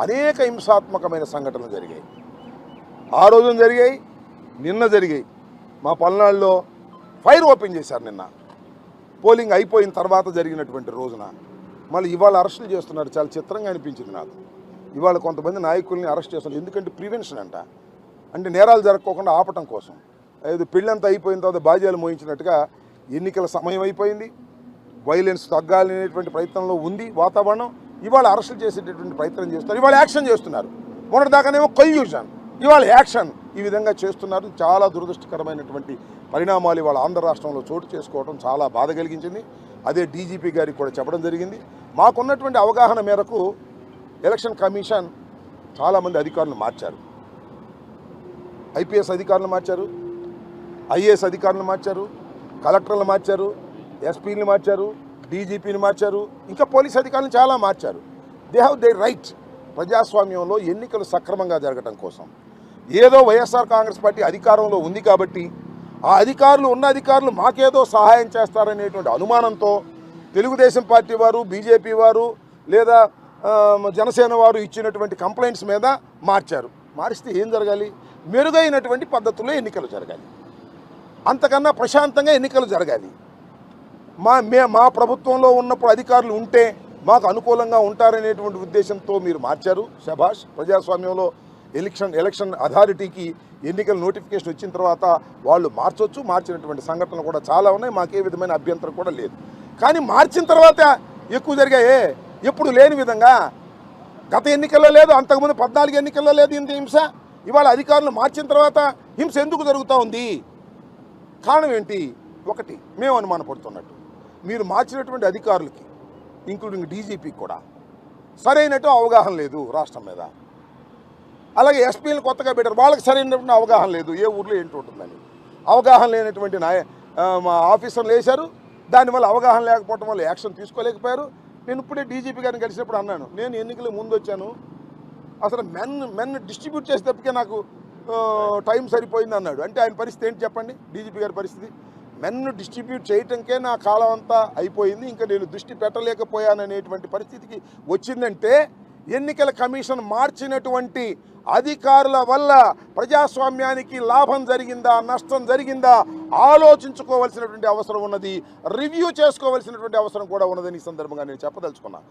అనేక హింసాత్మకమైన సంఘటనలు జరిగాయి. ఆ రోజున జరిగాయి నిన్న జరిగాయి. మా పల్నాడులో ఫైర్ ఓపెన్ చేశారు నిన్న. పోలింగ్ అయిపోయిన తర్వాత జరిగినటువంటి రోజున మళ్ళీ ఇవాళ అరెస్టులు చేస్తున్నారు. చాలా చిత్రంగా అనిపించింది నాకు. ఇవాళ కొంతమంది నాయకుల్ని అరెస్ట్ చేస్తున్నారు. ఎందుకంటే ప్రివెన్షన్ అంట. అంటే నేరాలు జరగకోకుండా ఆపటం కోసం. అది పెళ్ళంతా అయిపోయిన తర్వాత బాధ్యాలు మోయించినట్టుగా ఎన్నికల సమయం అయిపోయింది. వైలెన్స్ తగ్గాలనేటువంటి ప్రయత్నంలో ఉంది వాతావరణం. ఇవాళ అరెస్టులు చేసేటటువంటి ప్రయత్నం చేస్తున్నారు. ఇవాళ యాక్షన్ చేస్తున్నారు. మొన్నటిదాకానేమో కన్ఫ్యూజన్ ఇవాళ యాక్షన్ ఈ విధంగా చేస్తున్నారు. చాలా దురదృష్టకరమైనటువంటి పరిణామాలు ఇవాళ ఆంధ్ర రాష్ట్రంలో చోటు చేసుకోవడం చాలా బాధ కలిగించింది. అదే డీజీపీ గారికి కూడా చెప్పడం జరిగింది. మాకున్నటువంటి అవగాహన మేరకు ఎలక్షన్ కమిషన్ చాలామంది అధికారులు మార్చారు. ఐపీఎస్ అధికారులు మార్చారు. ఐఏఎస్ అధికారులు మార్చారు. కలెక్టర్లు మార్చారు. ఎస్పీలు మార్చారు. డీజీపీని మార్చారు ఇంకా పోలీస్ అధికారులను చాలా మార్చారు. దే హ్యావ్ దే రైట్ ప్రజాస్వామ్యంలో ఎన్నికలు సక్రమంగా జరగటం కోసం. ఏదో వైఎస్ఆర్ కాంగ్రెస్ పార్టీ అధికారంలో ఉంది కాబట్టి ఆ అధికారులు ఉన్న అధికారులు మాకేదో సహాయం చేస్తారనేటువంటి అనుమానంతో తెలుగుదేశం పార్టీ వారు బీజేపీ వారు లేదా జనసేన వారు ఇచ్చినటువంటి కంప్లైంట్స్ మీద మార్చారు. మారిస్తే ఏం జరగాలి? మెరుగైనటువంటి పద్ధతుల్లో ఎన్నికలు జరగాలి. అంతకన్నా ప్రశాంతంగా ఎన్నికలు జరగాలి. మా మే మా ప్రభుత్వంలో ఉన్నప్పుడు అధికారులు ఉంటే మాకు అనుకూలంగా ఉంటారనేటువంటి ఉద్దేశంతో మీరు మార్చారు. శభాష్ ప్రజాస్వామ్యంలో ఎలక్షన్ ఎలక్షన్ అథారిటీకి ఎన్నికల నోటిఫికేషన్ వచ్చిన తర్వాత వాళ్ళు మార్చొచ్చు. మార్చినటువంటి సంఘటనలు కూడా చాలా ఉన్నాయి. మాకే విధమైన అభ్యంతరం కూడా లేదు. కానీ మార్చిన తర్వాత ఎక్కువ జరిగాయే. ఎప్పుడు లేని విధంగా గత ఎన్నికల్లో లేదు అంతకుముందు పద్నాలుగు ఎన్నికల్లో లేదు ఇంత హింస. ఇవాళ అధికారులు మార్చిన తర్వాత హింస ఎందుకు జరుగుతూ ఉంది? కారణం ఏంటి? ఒకటి మేము అనుమానపడుతున్నట్టు. మీరు మార్చినటువంటి అధికారులకి ఇంక్లూడింగ్ డీజీపీకి కూడా సరైనట్టు అవగాహన లేదు రాష్ట్రం మీద. అలాగే ఎస్పీలు కొత్తగా పెట్టారు. వాళ్ళకి సరైనటువంటి అవగాహన లేదు. ఏ ఊర్లో ఏంటి ఉంటుందని. అవగాహన లేనటువంటి నాయ మా ఆఫీసర్లు వేశారు. దానివల్ల అవగాహన లేకపోవడం వల్ల యాక్షన్ తీసుకోలేకపోయారు. నేను ఇప్పుడే డీజీపీ గారిని కలిసినప్పుడు అన్నాను. నేను ఎన్నికలు ముందు వచ్చాను. అసలు మెన్ మెన్ డిస్ట్రిబ్యూట్ చేసేటప్పటికే నాకు టైం సరిపోయింది అన్నాడు. అంటే ఆయన పరిస్థితి ఏంటి చెప్పండి? డీజీపీ గారి పరిస్థితి. మెన్ను డిస్ట్రిబ్యూట్ చేయటంకే నా కాలం అంతా అయిపోయింది. ఇంకా నేను దృష్టి పెట్టలేకపోయాననేటువంటి పరిస్థితికి వచ్చిందంటే ఎన్నికల కమిషన్ మార్చినటువంటి అధికారుల వల్ల ప్రజాస్వామ్యానికి లాభం జరిగిందా నష్టం జరిగిందా ఆలోచించుకోవాల్సినటువంటి అవసరం ఉన్నది రివ్యూ చేసుకోవాల్సినటువంటి అవసరం కూడా ఉన్నదని ఈ సందర్భంగా నేను చెప్పదలుచుకున్నాను